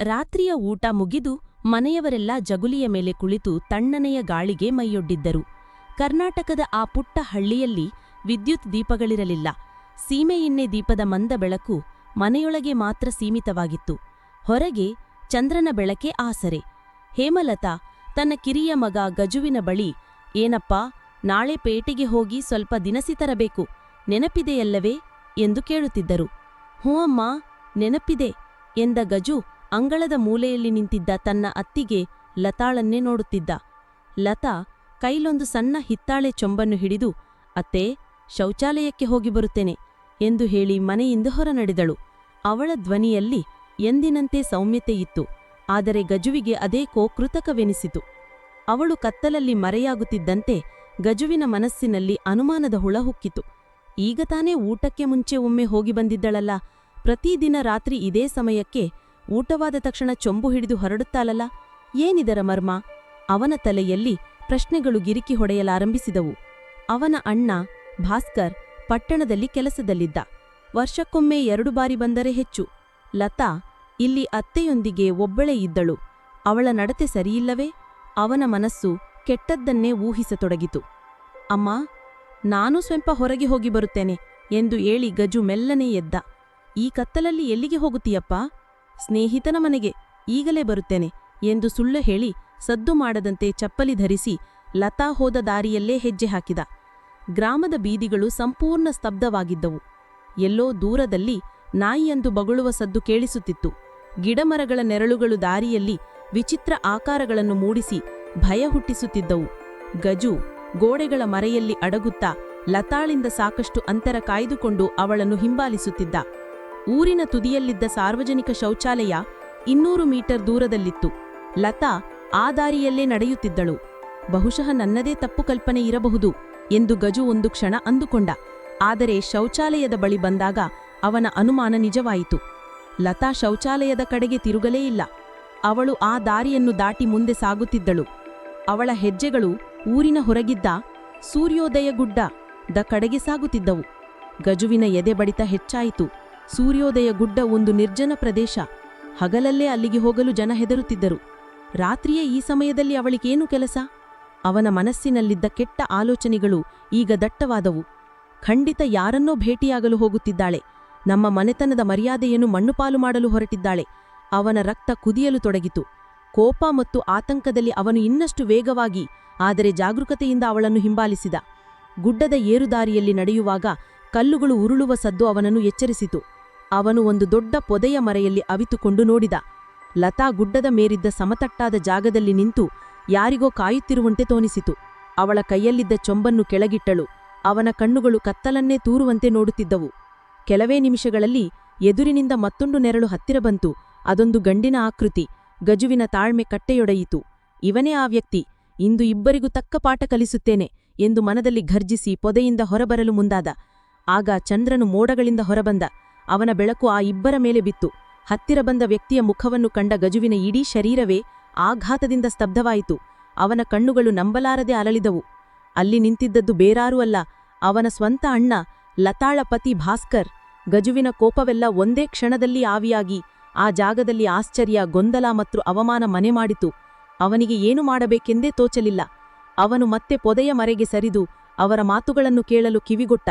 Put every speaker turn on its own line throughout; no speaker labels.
ರಾತ್ರಿಯ ಊಟ ಮುಗಿದು ಮನೆಯವರೆಲ್ಲ ಜಗುಲಿಯ ಮೇಲೆ ಕುಳಿತು ತಣ್ಣನೆಯ ಗಾಳಿಗೆ ಮೈಯೊಡ್ಡಿದ್ದರು. ಕರ್ನಾಟಕದ ಆ ಪುಟ್ಟ ಹಳ್ಳಿಯಲ್ಲಿ ವಿದ್ಯುತ್ ದೀಪಗಳಿರಲಿಲ್ಲ. ಸೀಮೆಎಣ್ಣೆ ದೀಪದ ಮಂದ ಬೆಳಕು ಮನೆಯೊಳಗೆ ಮಾತ್ರ ಸೀಮಿತವಾಗಿತ್ತು. ಹೊರಗೆ ಚಂದ್ರನ ಬೆಳಕೆ ಆಸರೆ. ಹೇಮಲತಾ ತನ್ನ ಕಿರಿಯ ಮಗ ಗಜುವಿನ ಬಳಿ, ಏನಪ್ಪಾ, ನಾಳೆ ಪೇಟೆಗೆ ಹೋಗಿ ಸ್ವಲ್ಪ ದಿನಸಿ ತರಬೇಕು, ನೆನಪಿದೆಯಲ್ಲವೇ? ಎಂದು ಕೇಳುತ್ತಿದ್ದರು. ಹ್ಞೂ ಅಮ್ಮ, ನೆನಪಿದೆ, ಎಂದ ಗಜು ಅಂಗಳದ ಮೂಲೆಯಲ್ಲಿ ನಿಂತಿದ್ದ ತನ್ನ ಅತ್ತಿಗೆ ಲತಾಳನ್ನೇ ನೋಡುತ್ತಿದ್ದ. ಲತಾ ಕೈಲೊಂದು ಸಣ್ಣ ಹಿತ್ತಾಳೆ ಚೊಂಬನ್ನು ಹಿಡಿದು, ಅತ್ತೆ, ಶೌಚಾಲಯಕ್ಕೆ ಹೋಗಿ ಬರುತ್ತೇನೆ ಎಂದು ಹೇಳಿ ಮನೆಯಿಂದ ಹೊರನಡೆದಳು. ಅವಳ ಧ್ವನಿಯಲ್ಲಿ ಎಂದಿನಂತೆ ಸೌಮ್ಯತೆಯಿತ್ತು ಆದರೆ ಗಜುವಿಗೆ ಅದೇಕೋ ಕೃತಕವೆನಿಸಿತು. ಅವಳು ಕತ್ತಲಲ್ಲಿ ಮರೆಯಾಗುತ್ತಿದ್ದಂತೆ ಗಜುವಿನ ಮನಸ್ಸಿನಲ್ಲಿ ಅನುಮಾನದ ಹುಳ ಹುಕ್ಕಿತು. ಈಗ ತಾನೇ ಊಟಕ್ಕೆ ಮುಂಚೆ ಒಮ್ಮೆ ಹೋಗಿ ಬಂದಿದ್ದಳಲ್ಲ ಪ್ರತಿದಿನ ರಾತ್ರಿ ಇದೇ ಸಮಯಕ್ಕೆ ಊಟವಾದ ತಕ್ಷಣ ಚೊಂಬು ಹಿಡಿದು ಹೊರಡುತ್ತಾಳಲ್ಲ? ಏನಿದರ ಮರ್ಮ? ಅವನ ತಲೆಯಲ್ಲಿ ಪ್ರಶ್ನೆಗಳು ಗಿರಿಕಿ ಹೊಡೆಯಲಾರಂಭಿಸಿದವು. ಅವನ ಅಣ್ಣ, ಭಾಸ್ಕರ್, ಪಟ್ಟಣದಲ್ಲಿ ಕೆಲಸದಲ್ಲಿದ್ದ. ವರ್ಷಕ್ಕೊಮ್ಮೆ ಎರಡು ಬಾರಿ ಬಂದರೆ ಹೆಚ್ಚು. ಲತಾ, ಇಲ್ಲಿ ಅತ್ತೆಯೊಂದಿಗೆ ಒಬ್ಬಳೇ ಇದ್ದಳು. ಅವಳ ನಡತೆ ಸರಿಯಿಲ್ಲವೇ? ಅವನ ಮನಸ್ಸು ಕೆಟ್ಟದ್ದನ್ನೇ ಊಹಿಸತೊಡಗಿತು. ಅಮ್ಮ, ನಾನು ಸ್ವಲ್ಪ ಹೊರಗೆ ಹೋಗಿ ಬರುತ್ತೇನೆ ಎಂದು ಹೇಳಿ ಗಜು ಮೆಲ್ಲನೆ ಎದ್ದ. ಈ ಕತ್ತಲಲ್ಲಿ ಎಲ್ಲಿಗೆ ಹೋಗುತ್ತೀಯಪ್ಪ? ಸ್ನೇಹಿತನ ಮನೆಗೆ ಈಗಲೇ ಬರುತ್ತೇನೆ ಎಂದು ಸುಳ್ಳು ಹೇಳಿ ಸದ್ದು ಮಾಡದಂತೆ ಚಪ್ಪಲಿ ಧರಿಸಿ ಲತಾ ಹೋದ ದಾರಿಯಲ್ಲೇ ಹೆಜ್ಜೆ ಹಾಕಿದ. ಗ್ರಾಮದ ಬೀದಿಗಳು ಸಂಪೂರ್ಣ ಸ್ತಬ್ಧವಾಗಿದ್ದವು. ಎಲ್ಲೋ ದೂರದಲ್ಲಿ ನಾಯಿಯಂದು ಬಗಳುವ ಸದ್ದು ಕೇಳಿಸುತ್ತಿತ್ತು. ಗಿಡಮರಗಳ ನೆರಳುಗಳು ದಾರಿಯಲ್ಲಿ ವಿಚಿತ್ರ ಆಕಾರಗಳನ್ನು ಮೂಡಿಸಿ ಭಯ ಹುಟ್ಟಿಸುತ್ತಿದ್ದವು. ಗಜು ಗೋಡೆಗಳ ಮರೆಯಲ್ಲಿ ಅಡಗುತ್ತಾ ಲತಾಳಿಂದ ಸಾಕಷ್ಟು ಅಂತರ ಕಾಯ್ದುಕೊಂಡು ಅವಳನ್ನು ಹಿಂಬಾಲಿಸುತ್ತಿದ್ದ. ಊರಿನ ತುದಿಯಲ್ಲಿದ್ದ ಸಾರ್ವಜನಿಕ ಶೌಚಾಲಯ ಇನ್ನೂರು ಮೀಟರ್ ದೂರದಲ್ಲಿತ್ತು. ಲತಾ ಆ ದಾರಿಯಲ್ಲೇ ನಡೆಯುತ್ತಿದ್ದಳು. ಬಹುಶಃ ನನ್ನದೇ ತಪ್ಪು ಕಲ್ಪನೆ ಇರಬಹುದು ಎಂದು ಗಜು ಒಂದು ಕ್ಷಣ ಅಂದುಕೊಂಡ. ಆದರೆ ಶೌಚಾಲಯದ ಬಳಿ ಬಂದಾಗ ಅವನ ಅನುಮಾನ ನಿಜವಾಯಿತು. ಲತಾ ಶೌಚಾಲಯದ ಕಡೆಗೆ ತಿರುಗಲೇ ಇಲ್ಲ. ಅವಳು ಆ ದಾರಿಯನ್ನು ದಾಟಿ ಮುಂದೆ ಸಾಗುತ್ತಿದ್ದಳು. ಅವಳ ಹೆಜ್ಜೆಗಳು ಊರಿನ ಹೊರಗಿದ್ದ ಸೂರ್ಯೋದಯ ಗುಡ್ಡ ದ ಕಡೆಗೆ ಸಾಗುತ್ತಿದ್ದವು. ಗಜುವಿನ ಎದೆ ಬಡಿತ ಹೆಚ್ಚಾಯಿತು. ಸೂರ್ಯೋದಯ ಗುಡ್ಡ ಒಂದು ನಿರ್ಜನ ಪ್ರದೇಶ. ಹಗಲಲ್ಲೇ ಅಲ್ಲಿಗೆ ಹೋಗಲು ಜನ ಹೆದರುತ್ತಿದ್ದರು. ರಾತ್ರಿಯೇ ಈ ಸಮಯದಲ್ಲಿ ಅವಳಿಗೇನು ಕೆಲಸ? ಅವನ ಮನಸ್ಸಿನಲ್ಲಿದ್ದ ಕೆಟ್ಟ ಆಲೋಚನೆಗಳು ಈಗ ದಟ್ಟವಾದವು. ಖಂಡಿತ ಯಾರನ್ನೋ ಭೇಟಿಯಾಗಲು ಹೋಗುತ್ತಿದ್ದಾಳೆ. ನಮ್ಮ ಮನೆತನದ ಮರ್ಯಾದೆಯನ್ನು ಮಣ್ಣುಪಾಲು ಮಾಡಲು ಹೊರಟಿದ್ದಾಳೆ. ಅವನ ರಕ್ತ ಕುದಿಯಲು ತೊಡಗಿತು. ಕೋಪ ಮತ್ತು ಆತಂಕದಲ್ಲಿ ಅವನು ಇನ್ನಷ್ಟು ವೇಗವಾಗಿ, ಆದರೆ ಜಾಗರೂಕತೆಯಿಂದ ಅವಳನ್ನು ಹಿಂಬಾಲಿಸಿದ. ಗುಡ್ಡದ ಏರುದಾರಿಯಲ್ಲಿ ನಡೆಯುವಾಗ ಕಲ್ಲುಗಳು ಉರುಳುವ ಸದ್ದು ಅವನನ್ನು ಎಚ್ಚರಿಸಿತು. ಅವನು ಒಂದು ದೊಡ್ಡ ಪೊದೆಯ ಮರೆಯಲ್ಲಿ ಅವಿತುಕೊಂಡು ನೋಡಿದ. ಲತಾ ಗುಡ್ಡದ ಮೇರಿದ್ದ ಸಮತಟ್ಟಾದ ಜಾಗದಲ್ಲಿ ನಿಂತು ಯಾರಿಗೋ ಕಾಯುತ್ತಿರುವಂತೆ ತೋನಿಸಿತು. ಅವಳ ಕೈಯಲ್ಲಿದ್ದ ಚೊಂಬನ್ನು ಕೆಳಗಿಟ್ಟಳು. ಅವನ ಕಣ್ಣುಗಳು ಕತ್ತಲನ್ನೇ ತೂರುವಂತೆ ನೋಡುತ್ತಿದ್ದವು. ಕೆಲವೇ ನಿಮಿಷಗಳಲ್ಲಿ ಎದುರಿನಿಂದ ಮತ್ತೊಂದು ನೆರಳು ಹತ್ತಿರ ಬಂತು. ಅದೊಂದು ಗಂಡಿನ ಆಕೃತಿ, ಗಜುವಿನ ತಾಳ್ಮೆ ಕಟ್ಟೆಯೊಡೆಯಿತು. ಇವನೇ ಆ ವ್ಯಕ್ತಿ, ಇಂದು ಇಬ್ಬರಿಗೂ ತಕ್ಕ ಪಾಠ ಕಲಿಸುತ್ತೇನೆ ಎಂದು ಮನದಲ್ಲಿ ಘರ್ಜಿಸಿ ಪೊದೆಯಿಂದ ಹೊರಬರಲು ಮುಂದಾದ. ಆಗ ಚಂದ್ರನು ಮೋಡಗಳಿಂದ ಹೊರಬಂದ. ಅವನ ಬೆಳಕು ಆ ಇಬ್ಬರ ಮೇಲೆ ಬಿತ್ತು. ಹತ್ತಿರ ಬಂದ ವ್ಯಕ್ತಿಯ ಮುಖವನ್ನು ಕಂಡ ಗಜುವಿನ ಇಡೀ ಶರೀರವೇ ಆಘಾತದಿಂದ ಸ್ತಬ್ಧವಾಯಿತು. ಅವನ ಕಣ್ಣುಗಳು ನಂಬಲಾರದೆ ಅಲಳಿದವು ಅಲ್ಲಿ ನಿಂತಿದ್ದದ್ದು ಬೇರಾರೂ ಅಲ್ಲ, ಅವನ ಸ್ವಂತ ಅಣ್ಣ, ಲತಾಳ ಪತಿ ಭಾಸ್ಕರ್. ಗಜುವಿನ ಕೋಪವೆಲ್ಲ ಒಂದೇ ಕ್ಷಣದಲ್ಲಿ ಆವಿಯಾಗಿ, ಆ ಜಾಗದಲ್ಲಿ ಆಶ್ಚರ್ಯ, ಗೊಂದಲ ಮತ್ತು ಅವಮಾನ ಮನೆ ಮಾಡಿತು. ಅವನಿಗೆ ಏನು ಮಾಡಬೇಕೆಂದೇ ತೋಚಲಿಲ್ಲ. ಅವನು ಮತ್ತೆ ಪೊದೆಯ ಮರೆಗೆ ಸರಿದು, ಅವರ ಮಾತುಗಳನ್ನು ಕೇಳಲು ಕಿವಿಗೊಟ್ಟ.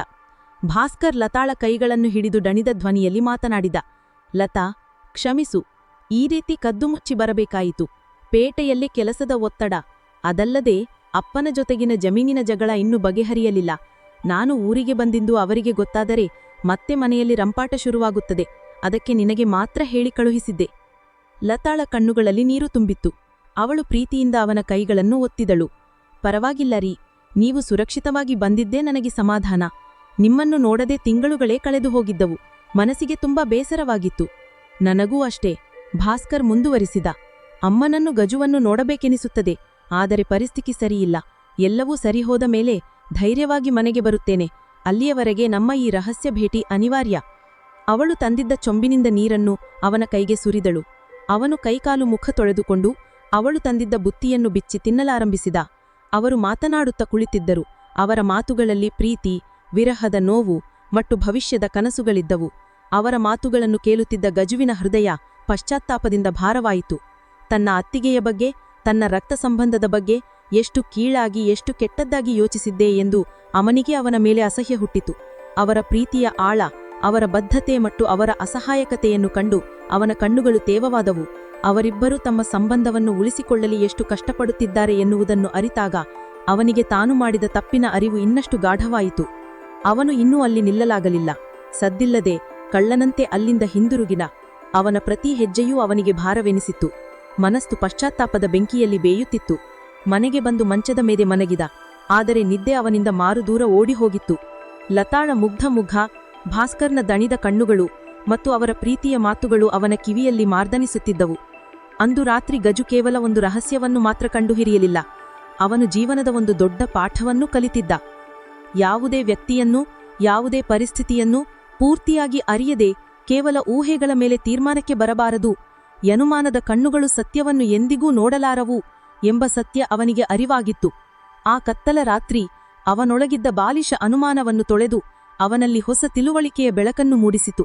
ಭಾಸ್ಕರ್ ಲತಾಳ ಕೈಗಳನ್ನು ಹಿಡಿದು ಡಣಿದ ಧ್ವನಿಯಲ್ಲಿ ಮಾತನಾಡಿದ, ಲತಾ, ಕ್ಷಮಿಸು. ಈ ರೀತಿ ಕದ್ದು ಮುಚ್ಚಿ ಬರಬೇಕಾಯಿತು. ಪೇಟೆಯಲ್ಲಿ ಕೆಲಸದ ಒತ್ತಡ. ಅದಲ್ಲದೆ ಅಪ್ಪನ ಜೊತೆಗಿನ ಜಮೀನಿನ ಜಗಳ ಇನ್ನೂ ಬಗೆಹರಿಯಲಿಲ್ಲ. ನಾನು ಊರಿಗೆ ಬಂದಿಂದು ಅವರಿಗೆ ಗೊತ್ತಾದರೆ ಮತ್ತೆ ಮನೆಯಲ್ಲಿ ರಂಪಾಟ ಶುರುವಾಗುತ್ತದೆ. ಅದಕ್ಕೆ ನಿನಗೆ ಮಾತ್ರ ಹೇಳಿ ಕಳುಹಿಸಿದ್ದೆ. ಲತಾಳ ಕಣ್ಣುಗಳಲ್ಲಿ ನೀರು ತುಂಬಿತ್ತು. ಅವಳು ಪ್ರೀತಿಯಿಂದ ಅವನ ಕೈಗಳನ್ನು ಒತ್ತಿದಳು. ಪರವಾಗಿಲ್ಲ ರೀ. ನೀವು ಸುರಕ್ಷಿತವಾಗಿ ಬಂದಿದ್ದೇ ನನಗೆ ಸಮಾಧಾನ. ನಿಮ್ಮನ್ನು ನೋಡದೆ ತಿಂಗಳುಗಳೇ ಕಳೆದು ಹೋಗಿದ್ದವು. ಮನಸ್ಸಿಗೆ ತುಂಬಾ ಬೇಸರವಾಗಿತ್ತು. ನನಗೂ ಅಷ್ಟೇ. ಭಾಸ್ಕರ್ ಮುಂದುವರಿಸಿದ. ಅಮ್ಮನನ್ನು ಗಜುವನ್ನು ನೋಡಬೇಕೆನಿಸುತ್ತದೆ. ಆದರೆ ಪರಿಸ್ಥಿತಿ ಸರಿಯಿಲ್ಲ. ಎಲ್ಲವೂ ಸರಿಹೋದ ಮೇಲೆ ಧೈರ್ಯವಾಗಿ ಮನೆಗೆ ಬರುತ್ತೇನೆ. ಅಲ್ಲಿಯವರೆಗೆ ನಮ್ಮ ಈ ರಹಸ್ಯ ಭೇಟಿ ಅನಿವಾರ್ಯ. ಅವಳು ತಂದಿದ್ದ ಚೊಂಬಿನಿಂದ ನೀರನ್ನು ಅವನ ಕೈಗೆ ಸುರಿದಳು. ಅವನು ಕೈಕಾಲು ಮುಖ ತೊಳೆದುಕೊಂಡು ಅವಳು ತಂದಿದ್ದ ಬುತ್ತಿಯನ್ನು ಬಿಚ್ಚಿ ತಿನ್ನಲಾರಂಭಿಸಿದ. ಅವರು ಮಾತನಾಡುತ್ತ ಕುಳಿತಿದ್ದರು. ಅವರ ಮಾತುಗಳಲ್ಲಿ ಪ್ರೀತಿ ವಿರಹದ ನೋವು ಮತ್ತು ಭವಿಷ್ಯದ ಕನಸುಗಳಿದ್ದವು. ಅವರ ಮಾತುಗಳನ್ನು ಕೇಳುತ್ತಿದ್ದ ಗಜುವಿನ ಹೃದಯ
ಪಶ್ಚಾತ್ತಾಪದಿಂದ ಭಾರವಾಯಿತು. ತನ್ನ ಅತ್ತಿಗೆಯ ಬಗ್ಗೆ, ತನ್ನ ರಕ್ತ ಸಂಬಂಧದ ಬಗ್ಗೆ ಎಷ್ಟು ಕೀಳಾಗಿ, ಎಷ್ಟು ಕೆಟ್ಟದ್ದಾಗಿ ಯೋಚಿಸಿದ್ದೆ ಎಂದು ಅವನಿಗೆ ಅವನ ಮೇಲೆ ಅಸಹ್ಯ ಹುಟ್ಟಿತು. ಅವರ ಪ್ರೀತಿಯ ಆಳ, ಅವರ ಬದ್ಧತೆ ಮತ್ತು ಅವರ ಅಸಹಾಯಕತೆಯನ್ನು ಕಂಡು ಅವನ ಕಣ್ಣುಗಳು ತೇವವಾದವು. ಅವರಿಬ್ಬರೂ ತಮ್ಮ ಸಂಬಂಧವನ್ನು ಉಳಿಸಿಕೊಳ್ಳಲಿ ಎಷ್ಟು ಕಷ್ಟಪಡುತ್ತಿದ್ದಾರೆ ಎನ್ನುವುದನ್ನು ಅರಿತಾಗ ಅವನಿಗೆ ತಾನು ಮಾಡಿದ ತಪ್ಪಿನ ಅರಿವು ಇನ್ನಷ್ಟು ಗಾಢವಾಯಿತು. ಅವನು ಇನ್ನೂ ಅಲ್ಲಿ ನಿಲ್ಲಲಾಗಲಿಲ್ಲ. ಸದ್ದಿಲ್ಲದೆ ಕಳ್ಳನಂತೆ ಅಲ್ಲಿಂದ ಹಿಂದಿರುಗಿನ ಅವನ ಪ್ರತಿ ಹೆಜ್ಜೆಯೂ ಅವನಿಗೆ ಭಾರವೆನಿಸಿತ್ತು. ಮನಸ್ಸು ಪಶ್ಚಾತ್ತಾಪದ ಬೆಂಕಿಯಲ್ಲಿ ಬೇಯುತ್ತಿತ್ತು. ಮನೆಗೆ ಬಂದು ಮಂಚದ ಮೇಲೆ ಮನಗಿದ. ಆದರೆ ನಿದ್ದೆ ಅವನಿಂದ ಮಾರು ದೂರ ಓಡಿಹೋಗಿತ್ತು. ಲತಾಳ ಮುಗ್ಧ ಮುಖ ಭಾಸ್ಕರ್ನ ದಣಿದ ಕಣ್ಣುಗಳು ಮತ್ತು ಅವರ ಪ್ರೀತಿಯ ಮಾತುಗಳು ಅವನ ಕಿವಿಯಲ್ಲಿ ಮಾರ್ದನಿಸುತ್ತಿದ್ದವು. ಅಂದು ರಾತ್ರಿ ಗಜು ಕೇವಲ ಒಂದು ರಹಸ್ಯವನ್ನು ಮಾತ್ರ ಕಂಡುಹಿರಿಯಲಿಲ್ಲ. ಅವನು ಜೀವನದ ಒಂದು ದೊಡ್ಡ ಪಾಠವನ್ನು ಕಲಿತಿದ್ದ. ಯಾವುದೇ ವ್ಯಕ್ತಿಯನ್ನು, ಯಾವುದೇ ಪರಿಸ್ಥಿತಿಯನ್ನು ಪೂರ್ತಿಯಾಗಿ ಅರಿಯದೆ ಕೇವಲ ಊಹೆಗಳ ಮೇಲೆ ತೀರ್ಮಾನಕ್ಕೆ ಬರಬಾರದು. ಯನುಮಾನದ ಕಣ್ಣುಗಳು ಸತ್ಯವನ್ನು ಎಂದಿಗೂ ನೋಡಲಾರವು ಎಂಬ ಸತ್ಯ ಅವನಿಗೆ ಅರಿವಾಗಿತ್ತು. ಆ ಕತ್ತಲ ರಾತ್ರಿ ಅವನೊಳಗಿದ್ದ ಬಾಲಿಶ ಅನುಮಾನವನ್ನು ತೊಳೆದು ಅವನಲ್ಲಿ ಹೊಸ ತಿಳುವಳಿಕೆಯ ಬೆಳಕನ್ನು ಮೂಡಿಸಿತು.